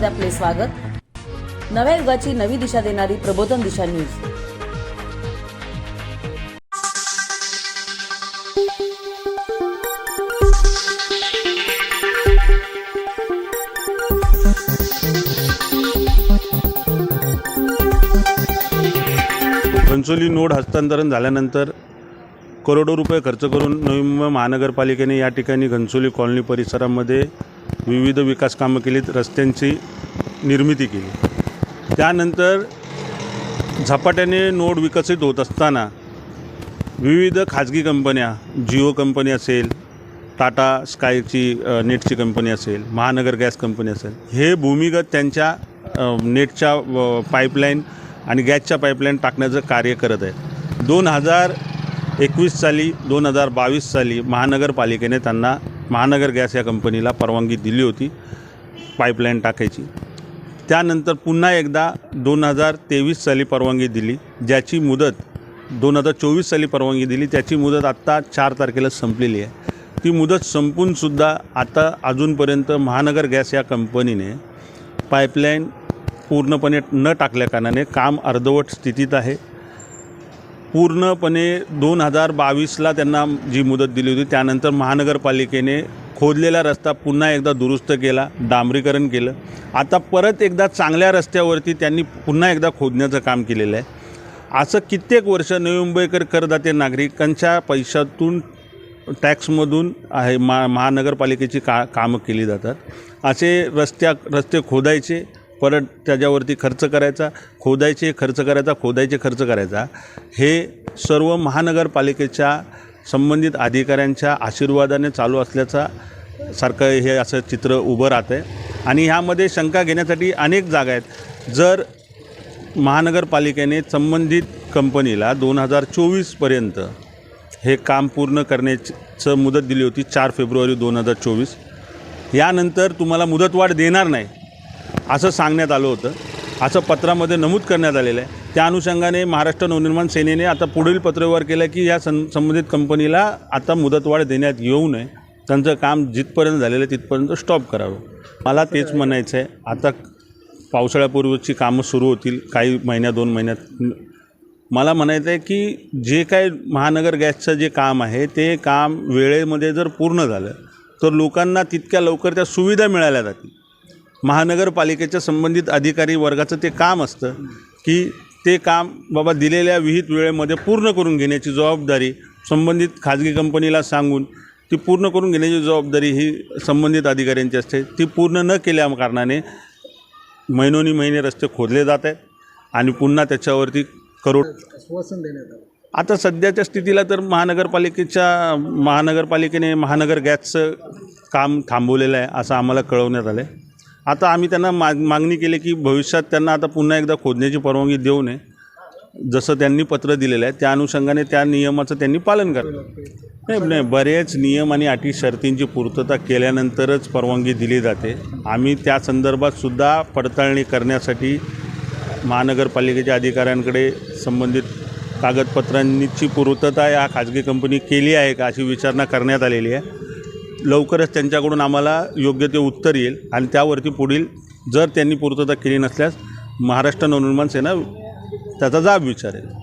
स्वागत. नव्या युगाची नवी दिशा देणारी प्रबोधन दिशा न्यूज घनसोली नोड हस्तांतरण झाल्यानंतर करोडो रुपये खर्च करून नवी मुंबई महानगरपालिकेने या ठिकाणी घनसोली कॉलनी परिसरामध्ये विविध विकास कामं केलीत रस्त्यांची निर्मिती केली. त्यानंतर झपाट्याने नोड विकसित होत असताना विविध खाजगी कंपन्या जिओ कंपनी असेल टाटा स्कायची नेटची कंपनी असेल महानगर गॅस कंपनी असेल हे भूमिगत त्यांच्या नेटच्या पाईपलाईन आणि गॅसच्या पाईपलाईन टाकण्याचं कार्य करत आहे दोन हजार एकवीस साली दोन हजार बावीस साली महानगरपालिकेने त्यांना महानगर गॅस या कंपनीला परवानगी दिली होती पाईपलाईन टाकायची. त्यानंतर पुन्हा एकदा दोन हजार तेवीस साली परवानगी दिली ज्याची मुदत दोन हजार चोवीस साली परवानगी दिली त्याची मुदत आत्ता चार तारखेला संपलेली आहे. ती मुदत संपूनसुद्धा आता अजूनपर्यंत महानगर गॅस या कंपनीने पाईपलाईन पूर्णपणे न टाकल्याकारणाने काम अर्धवट स्थितीत आहे. पूर्णपणे दोन हजार बावीसला त्यांना जी मुदत दिली होती त्यानंतर महानगरपालिकेने खोदलेला रस्ता पुन्हा एकदा दुरुस्त केला डांबरीकरण केलं. आता परत एकदा चांगल्या रस्त्यावरती त्यांनी पुन्हा एकदा खोदण्याचं काम केलेलं आहे. असं कित्येक वर्ष नवी मुंबईकर करदाते नागरिकांच्या पैशातून टॅक्समधून आहे मा महानगरपालिकेची का कामं केली जातात. असे रस्त्या रस्ते खोदायचे परत त्याच्यावरती खर्च करायचा खोदायचे खर्च करायचा खोदायचे खर्च करायचा. हे सर्व महानगरपालिकेच्या संबंधित अधिकाऱ्यांच्या आशीर्वादाने चालू असल्याचा सारखं हे असं चित्र उभं राहतं आहे आणि ह्यामध्ये शंका घेण्यासाठी अनेक जागा आहेत. जर महानगरपालिकेने संबंधित कंपनीला दोन हजार चोवीसपर्यंत हे काम पूर्ण करण्याचं मुदत दिली होती चार फेब्रुवारी दोन हजार चोवीस. यानंतर तुम्हाला मुदतवाढ देणार नाही. असं सांगण्यात आलं होतं. असं पत्रामध्ये नमूद करण्यात आलेलं आहे. त्या अनुषंगाने महाराष्ट्र नवनिर्माण सेनेने आता पुढील पत्रव्यवहार केला की या सं संबंधित कंपनीला आता मुदतवाढ देण्यात येऊ नये. त्यांचं काम जिथपर्यंत झालेलं आहे तिथपर्यंत स्टॉप करावं. मला तेच म्हणायचं आहे. आता पावसाळ्यापूर्वीची कामं सुरू होतील. काही महिन्या दोन महिन्यात. मला म्हणायचं आहे की जे काय महानगर गॅसचं जे काम आहे ते काम वेळेमध्ये जर पूर्ण झालं तर लोकांना तितक्या लवकर त्या सुविधा मिळाल्या जातील. महानगरपालिकेच्या संबंधित अधिकारी वर्गाचं ते काम असतं की ते काम बाबा दिलेल्या विहित वेळेमध्ये पूर्ण करून घेण्याची जबाबदारी संबंधित खाजगी कंपनीला सांगून ती पूर्ण करून घेण्याची जबाबदारी ही संबंधित अधिकाऱ्यांची असते. ती पूर्ण न केल्या कारणाने महिनोनी महिने रस्ते खोदले जात आहेत आणि पुन्हा त्याच्यावरती करोड आश्वासन देण्यात आलं. आता सध्याच्या स्थितीला तर महानगरपालिकेच्या महानगरपालिकेने महानगर गॅसचं काम थांबवलेलं आहे असं आम्हाला कळवण्यात आलं आहे आता आम्ही त्यांना माग मागणी केली की भविष्यात त्यांना आता पुन्हा एकदा खोदण्याची परवानगी देऊ नये जसं त्यांनी पत्र दिलेलं आहे. त्या अनुषंगाने त्या नियमाचं त्यांनी पालन करावं. नाही नाही बरेच नियम आणि अटी शर्तींची पूर्तता केल्यानंतरच परवानगी दिली जाते. आम्ही त्या संदर्भात सुद्धा पडताळणी करण्यासाठी महानगरपालिकेच्या अधिकाऱ्यांकडे संबंधित कागदपत्रांची पूर्तता या खाजगी कंपनी केली आहे का अशी विचारणा करण्यात आलेली आहे. लवकरच त्यांच्याकडून आम्हाला योग्य ते उत्तर येईल आणि त्यावरती पुढील जर त्यांनी पूर्तता केली नसल्यास महाराष्ट्र नवनिर्माण सेना त्याचा जाब विचारेल.